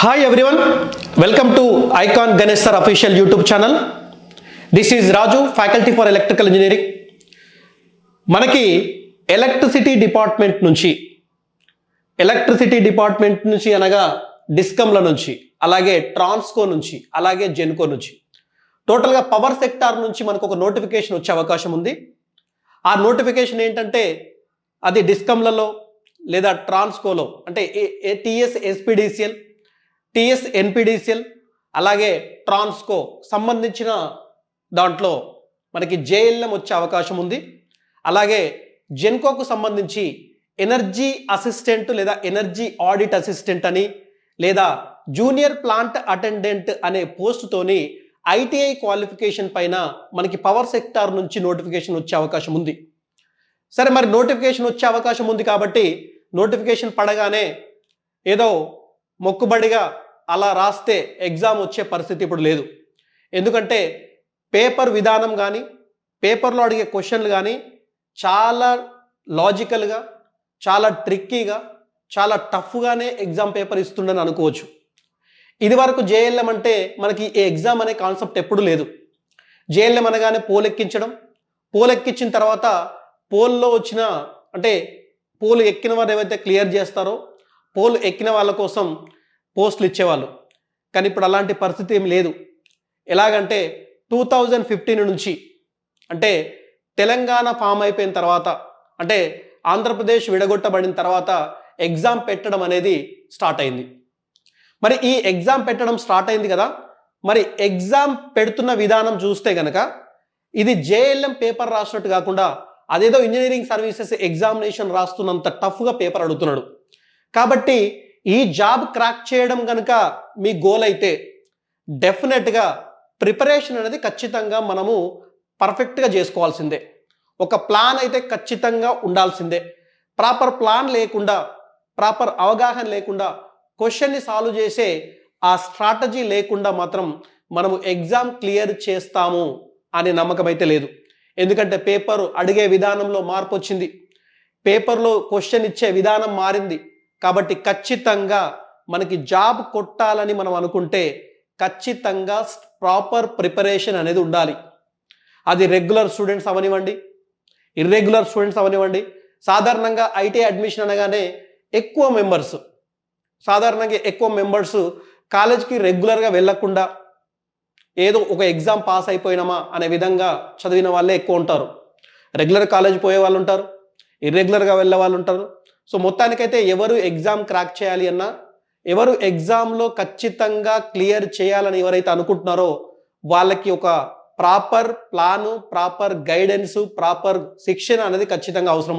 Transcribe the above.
Hi everyone welcome to Icon Ganesh sir official YouTube channel this is Raju faculty for electrical engineering మనకి electricity department నుంచి electricity department నుంచి అనగా డిస్కమ్ల నుంచి అలాగే ట్రాన్స్కో నుంచి అలాగే జెన్కో నుంచి. టోటల్గా పవర్ సెక్టార్ నుంచి మనకు ఒక నోటిఫికేషన్ వచ్చే అవకాశం ఉంది. ఆ నోటిఫికేషన్ ఏంటంటే అది డిస్కమ్లలో లేదా ట్రాన్స్కోలో అంటే టీఎస్ ఎస్పీడీసీఎల్ టిఎస్ ఎన్పిడిసిఎల్ అలాగే ట్రాన్స్కో సంబంధించిన దాంట్లో మనకి జేఎల్ఎం వచ్చే అవకాశం ఉంది. అలాగే జెన్కోకు సంబంధించి ఎనర్జీ అసిస్టెంట్ లేదా ఎనర్జీ ఆడిట్ అసిస్టెంట్ అని లేదా జూనియర్ ప్లాంట్ అటెండెంట్ అనే పోస్టుతోని ఐటీఐ క్వాలిఫికేషన్ పైన మనకి పవర్ సెక్టార్ నుంచి నోటిఫికేషన్ వచ్చే అవకాశం ఉంది. సరే మరి నోటిఫికేషన్ వచ్చే అవకాశం ఉంది కాబట్టి నోటిఫికేషన్ పడగానే ఏదో మొక్కుబడిగా అలా రాస్తే ఎగ్జామ్ వచ్చే పరిస్థితి ఇప్పుడు లేదు. ఎందుకంటే పేపర్ విధానం కానీ పేపర్లో అడిగే క్వశ్చన్లు కానీ చాలా లాజికల్గా చాలా ట్రిక్కీగా చాలా టఫ్గానే ఎగ్జామ్ పేపర్ ఇస్తుండని అనుకోవచ్చు. ఇది వరకు జేఎల్ఎం అంటే మనకి ఈ ఎగ్జామ్ అనే కాన్సెప్ట్ ఎప్పుడు లేదు. జేఎల్ఎం అనగానే పోలెక్కించడం. పోలెక్కించిన తర్వాత పోల్లో వచ్చిన అంటే పోలు ఎక్కిన వారు ఏవైతే క్లియర్ చేస్తారో పోలు ఎక్కిన వాళ్ళ కోసం పోస్టులు ఇచ్చేవాళ్ళు. కానీ ఇప్పుడు అలాంటి పరిస్థితి ఏం లేదు. ఎలాగంటే టూ థౌజండ్ ఫిఫ్టీన్ నుంచి అంటే తెలంగాణ ఫామ్ అయిపోయిన తర్వాత అంటే ఆంధ్రప్రదేశ్ విడగొట్టబడిన తర్వాత ఎగ్జామ్ పెట్టడం అనేది స్టార్ట్ అయింది. మరి ఈ ఎగ్జామ్ పెట్టడం స్టార్ట్ అయింది కదా? మరి ఎగ్జామ్ పెడుతున్న విధానం చూస్తే కనుక ఇది జేఎల్ఎం పేపర్ రాసినట్టు కాకుండా అదేదో ఇంజనీరింగ్ సర్వీసెస్ ఎగ్జామినేషన్ రాస్తున్నంత టఫ్గా పేపర్ అడుగుతున్నాడు. కాబట్టి ఈ జాబ్ క్రాక్ చేయడం కనుక మీ గోల్ అయితే డెఫినెట్గా ప్రిపరేషన్ అనేది ఖచ్చితంగా మనము పర్ఫెక్ట్గా చేసుకోవాల్సిందే. ఒక ప్లాన్ అయితే ఖచ్చితంగా ఉండాల్సిందే. ప్రాపర్ ప్లాన్ లేకుండా ప్రాపర్ అవగాహన లేకుండా క్వశ్చన్ని సాల్వ్ చేసే ఆ స్ట్రాటజీ లేకుండా మాత్రం మనము ఎగ్జామ్ క్లియర్ చేస్తాము అనే నమ్మకం అయితే లేదు. ఎందుకంటే పేపర్ అడిగే విధానంలో మార్పు వచ్చింది. పేపర్లో క్వశ్చన్ ఇచ్చే విధానం మారింది. కాబట్టి ఖచ్చితంగా మనకి జాబ్ కొట్టాలని మనం అనుకుంటే ఖచ్చితంగా ప్రాపర్ ప్రిపరేషన్ అనేది ఉండాలి. అది రెగ్యులర్ స్టూడెంట్స్ అవనివ్వండి ఇర్రెగ్యులర్ స్టూడెంట్స్ అవనివ్వండి. సాధారణంగా ఐటీ అడ్మిషన్ అనగానే ఎక్కువ మెంబర్స్ సాధారణంగా ఎక్కువ మెంబర్స్ కాలేజ్కి రెగ్యులర్గా వెళ్ళకుండా ఏదో ఒక ఎగ్జామ్ పాస్ అయిపోయినామా అనే విధంగా చదివిన వాళ్ళే ఎక్కువ ఉంటారు. రెగ్యులర్ కాలేజ్ పోయే వాళ్ళు ఉంటారు ఇర్రెగ్యులర్గా వెళ్ళే వాళ్ళు ఉంటారు. సో మొత్తానికైతే ఎవరు ఎగ్జామ్ క్రాక్ చేయాలి అన్నా ఎవరు ఎగ్జామ్లో ఖచ్చితంగా క్లియర్ చేయాలని ఎవరైతే అనుకుంటున్నారో వాళ్ళకి ఒక proper plan proper guidance proper శిక్షణ అనేది ఖచ్చితంగా అవసరం